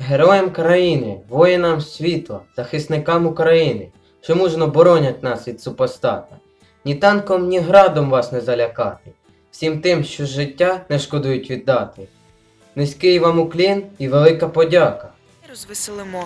Героям країни, воїнам світла, захисникам України, що мужно боронять нас від супостата. Ні танком, ні градом вас не залякати, всім тим, що життя не шкодують віддати. Низький вам уклін і велика подяка. Розвеселимо.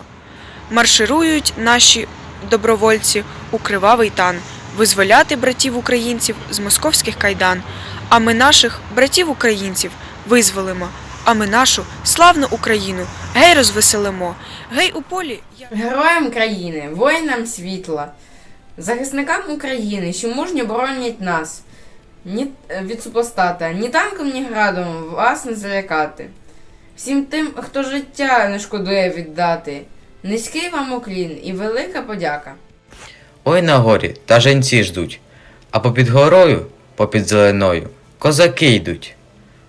Марширують наші добровольці у кривавий тан, визволяти братів українців з московських кайдан. А ми наших братів українців визволимо, а ми нашу славну Україну гей розвеселимо. Гей у полі я Героям країни, воїнам світла, захисникам України, що мужньо боронять нас ні, е, від супостата, ні танком, ні градом вас не залякати. Всім тим, хто життя не шкодує віддати, низький вам уклін і велика подяка. Ой на горі та женці ждуть, а попід горою, попід зеленою, козаки йдуть.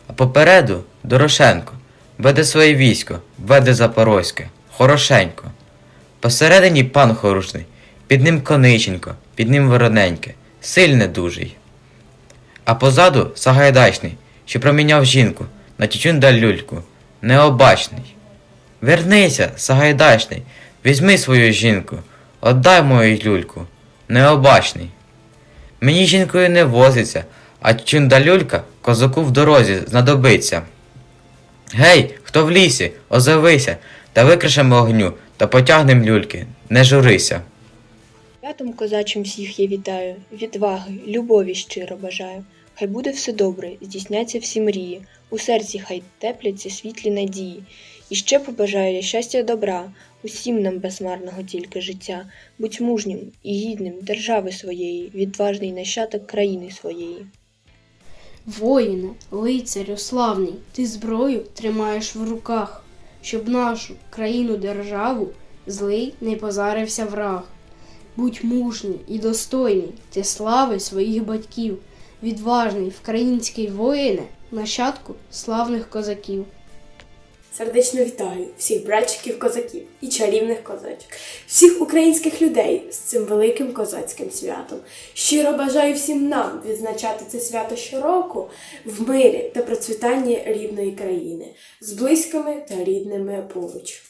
А попереду Дорошенко веде своє військо, веде Запорозьке, хорошенько. Посередині пан хорушний, під ним кониченько, під ним вороненьке, сильне дужий. А позаду Сагайдачний, що проміняв жінку на тютюн люльку, необачний. Вернися, Сагайдачний, візьми свою жінку, отдай мою люльку, необачний. Мені жінкою не возиться, а чундалюлька козаку в дорозі знадобиться. Гей, хто в лісі, озовися, та викришемо огню, та потягнем люльки, не журися. Святом козачим всіх я вітаю, відваги, любові щиро бажаю. Хай буде все добре, здійсняться всі мрії, у серці хай тепляться світлі надії. І ще побажаю я щастя добра, усім нам безмарного тільки життя. Будь мужнім і гідним держави своєї, відважний нащадок країни своєї. Воїне, лицарю славний, ти зброю тримаєш в руках, щоб нашу країну державу злий не позарився враг. Будь мужній і достойний ти слави своїх батьків, відважний вкраїнський воїне, нащадку славних козаків. Сердечно вітаю всіх братчиків козаків і чарівних козачок, всіх українських людей з цим великим козацьким святом. Щиро бажаю всім нам відзначати це свято щороку в мирі та процвітанні рідної країни з близькими та рідними поруч.